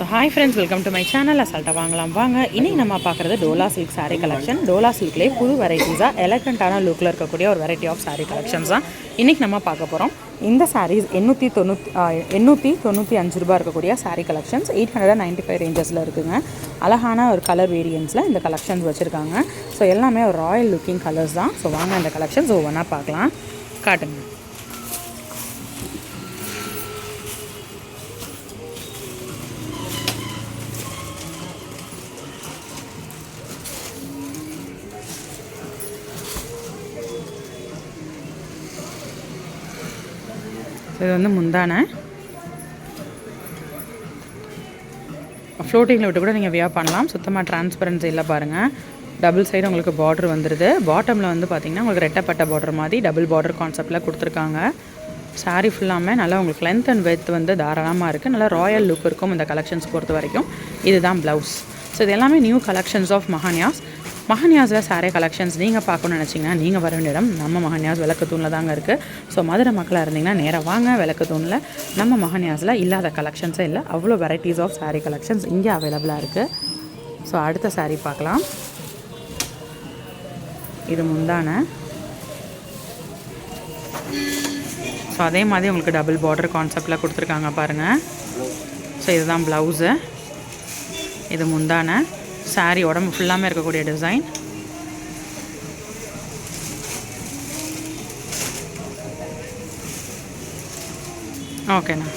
So hi friends welcome to my channel அசால்ட்டாக வாங்கலாம். வாங்க. இன்றைக்கி நம்ம பார்க்குறது டோலா சில்க் சாரீ கலெக்ஷன் டோலா சில்க்லேயே புது வெரைட்டிஸாக எலகண்ட்டான லுக்கில் இருக்கக்கூடிய ஒரு வெரைட்டி ஆஃப் சாரீ கலெக்ஷன்ஸ் தான் இன்றைக்கி நம்ம பார்க்க போகிறோம் இந்த சாரீஸ் எண்ணூற்றி தொண்ணூற்றி எண்ணூற்றி தொண்ணூற்றி அஞ்சு ரூபாய் இருக்கக்கூடிய sari collections eight hundred ninety five ரேஞ்சஸில் இருக்குங்க. அழகான ஒரு கலர் வேரியன்ஸில் இந்த கலெக்ஷன்ஸ் வச்சுருக்காங்க. ஸோ எல்லாமே ஒரு ராயல் லுக்கிங் கலர்ஸ் தான். ஸோ வாங்க இந்த கலெக்ஷன்ஸ் ஒவ்வொன்றா பார்க்கலாம். காட்டுங்க. இது வந்து முந்தான. ஃப்ளோட்டிங்கில் விட்டு கூட நீங்கள் வியா பண்ணலாம். சுத்தமாக டிரான்ஸ்பரன்சி இல்லை பாருங்கள் டபுள் சைடு உங்களுக்கு பார்டர் வந்துடுது பாட்டமில் வந்து பார்த்தீங்கன்னா உங்களுக்கு ரெட்டப்பட்ட பார்டர் மாதிரி டபுள் பார்டர் கான்செப்டில் கொடுத்துருக்காங்க. Saree ஃபுல்லாமே நல்லா உங்களுக்கு லென்த் அண்ட் வெத் வந்து தாராளமாக இருக்குது நல்லா ராயல் லுக் இருக்கும் இந்த கலெக்ஷன்ஸ் பொறுத்த வரைக்கும். இதுதான் ப்ளவுஸ் ஸோ இது எல்லாமே நியூ கலெக்ஷன்ஸ் ஆஃப் மஹானியாஸ் மகன்யாஸில் சாரே கலெக்ஷன்ஸ் நீங்கள் பார்க்கணும்னு நினச்சிங்கன்னா நீங்கள் வர வேண்டிய இடம் நம்ம மஹானியாஸ் விளக்கத்தூணில் தாங்க இருக்குது ஸோ மதுரை மக்களாக இருந்தீங்கன்னா நேராக வாங்க விளக்கத்தூணில் நம்ம மகன்யாஸில் இல்லாத கலெக்ஷன்ஸே இல்லை அவ்வளோ வெரைட்டிஸ் ஆஃப் சாரீ கலெக்ஷன்ஸ் இங்கே அவைலபிளாக இருக்குது ஸோ அடுத்த சாரீ பார்க்கலாம். இது முந்தான. ஸோ அதே மாதிரி உங்களுக்கு டபுள் பார்டர் கான்செப்டில் கொடுத்துருக்காங்க பாருங்கள் ஸோ இதுதான் ப்ளவுஸு இது முந்தான. Saree உடம்பு ஃபுல்லாமே இருக்கக்கூடிய டிசைன் ஓகேண்ணா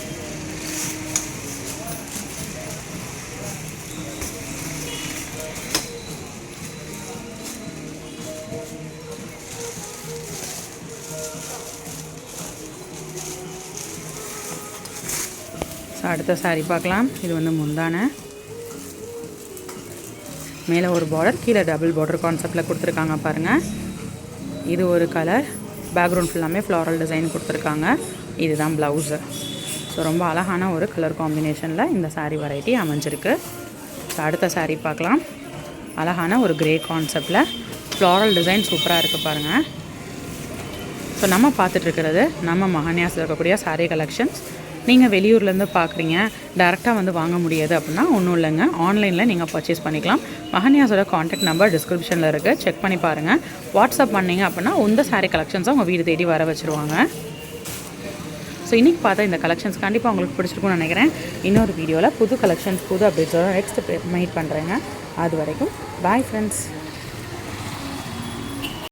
ஸோ அடுத்த சாரி பார்க்கலாம். இது வந்து முந்தான. மேலே ஒரு பார்டர் கீழே டபுள் பார்டர் கான்செப்டில் கொடுத்துருக்காங்க பாருங்கள் இது ஒரு கலர் பேக்ரவுண்ட் ஃபுல்லாமே ஃப்ளாரல் டிசைன் கொடுத்துருக்காங்க. இதுதான் ப்ளவுஸு ஸோ ரொம்ப அழகான ஒரு கலர் காம்பினேஷனில் இந்த சாரீ வெரைட்டி அமைஞ்சிருக்கு. ஸோ அடுத்த சாரீ பார்க்கலாம். அழகான ஒரு கிரே கான்செப்டில் ஃப்ளாரல் டிசைன் சூப்பராக இருக்குது பாருங்கள் ஸோ நம்ம பார்த்துட்ருக்கிறது நம்ம மகன்யாஸில் இருக்கக்கூடிய சாரீ கலெக்ஷன்ஸ் நீங்கள் வெளியூர்லேருந்து பார்க்குறீங்க டேரெக்டாக வந்து வாங்க முடியாது அப்படின்னா ஒன்றும் இல்லைங்க. ஆன்லைனில் நீங்கள் பர்ச்சேஸ் பண்ணிக்கலாம். மகன்யாஸோட காண்டாக்ட் நம்பர் டிஸ்கிரிப்ஷனில் இருக்குது செக் பண்ணி பாருங்கள் வாட்ஸ்அப் பண்ணீங்க அப்படின்னா உந்த சாரீ கலெக்ஷன்ஸை உங்கள் வீடு தேடி வர வச்சுருவாங்க. ஸோ இன்றைக்கி பார்த்தா இந்த கலெக்ஷன்ஸ் கண்டிப்பாக உங்களுக்கு பிடிச்சிருக்கும்னு நினைக்கிறேன். இன்னொரு வீடியோவில் புது கலெக்ஷன்ஸ் புது அப்டேட்ஸோட நெக்ஸ்ட் மீட் பண்ணுறேங்க அது வரைக்கும் பாய் ஃப்ரெண்ட்ஸ்